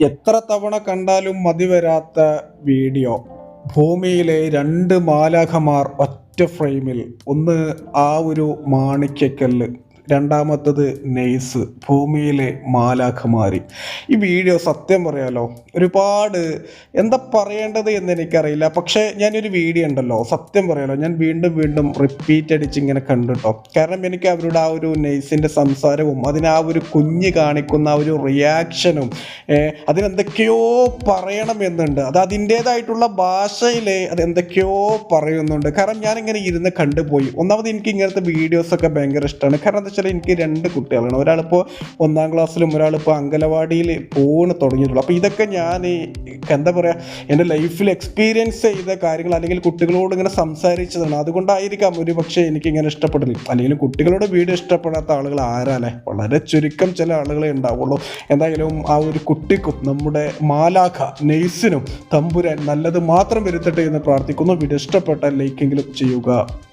എത്ര തവണ കണ്ടാലും മതി വരാത്ത വീഡിയോ. ഭൂമിയിലെ രണ്ട് മാലാഖമാർ ഒറ്റ ഫ്രെയിമിൽ. ഒന്ന് ആ ഒരു മാണിക്യക്കല്ല്. രണ്ടാമത്തത് നെയ്സ് ഭൂമിയിലെ മാലാഖമാരി. ഈ വീഡിയോ സത്യം പറയാലോ ഒരുപാട് എന്താ പറയേണ്ടത് എന്ന് എനിക്കറിയില്ല. പക്ഷേ ഞാനൊരു വീഡിയോ ഉണ്ടല്ലോ സത്യം പറയാലോ ഞാൻ വീണ്ടും വീണ്ടും റിപ്പീറ്റ് അടിച്ച് ഇങ്ങനെ കണ്ടുട്ടോ. കാരണം എനിക്ക് അവരുടെ ആ ഒരു നെയ്സിന്റെ സംസാരവും അതിന് ആ ഒരു കുഞ്ഞ് കാണിക്കുന്ന ആ ഒരു റിയാക്ഷനും അതിനെന്തൊക്കെയോ പറയണമെന്നുണ്ട് അത് അതിന്റേതായിട്ടുള്ള ഭാഷയിൽ അത് എന്തൊക്കെയോ പറയുന്നുണ്ട്. കാരണം ഞാനിങ്ങനെ ഇരുന്ന് കണ്ടുപോയി. ഒന്നാമത് എനിക്ക് ഇങ്ങനത്തെ വീഡിയോസൊക്കെ ഭയങ്കര ഇഷ്ടമാണ് കാരണം വെച്ചാൽ എനിക്ക് രണ്ട് കുട്ടികളാണ്. ഒരാളിപ്പോൾ ഒന്നാം ക്ലാസ്സിലും ഒരാളിപ്പോൾ അങ്കലവാടിയിൽ പോണ് തുടങ്ങിയിട്ടുള്ളൂ. അപ്പോൾ ഇതൊക്കെ ഞാൻ എന്താ പറയുക എന്റെ ലൈഫിൽ എക്സ്പീരിയൻസ് ചെയ്ത കാര്യങ്ങൾ അല്ലെങ്കിൽ കുട്ടികളോട് ഇങ്ങനെ സംസാരിച്ചതാണ്. അതുകൊണ്ടായിരിക്കാം ഒരു പക്ഷേ എനിക്കിങ്ങനെ ഇഷ്ടപ്പെടുന്നത്. അല്ലെങ്കിൽ കുട്ടികളോട് വീഡിയോ ഇഷ്ടപ്പെടാത്ത ആളുകൾ ആരാല്ലേ വളരെ ചുരുക്കം ചില ആളുകളെ ഉണ്ടാവുള്ളൂ. എന്തായാലും ആ ഒരു കുട്ടിക്കും നമ്മുടെ മാലാഖ നെയ്സിനും തമ്പുരാൻ നല്ലത് മാത്രം വരുത്തട്ടെ എന്ന് പ്രാർത്ഥിക്കുന്നു. വീഡിയോ ഇഷ്ടപ്പെട്ടാൽ ലൈക്കെങ്കിലും ചെയ്യുക.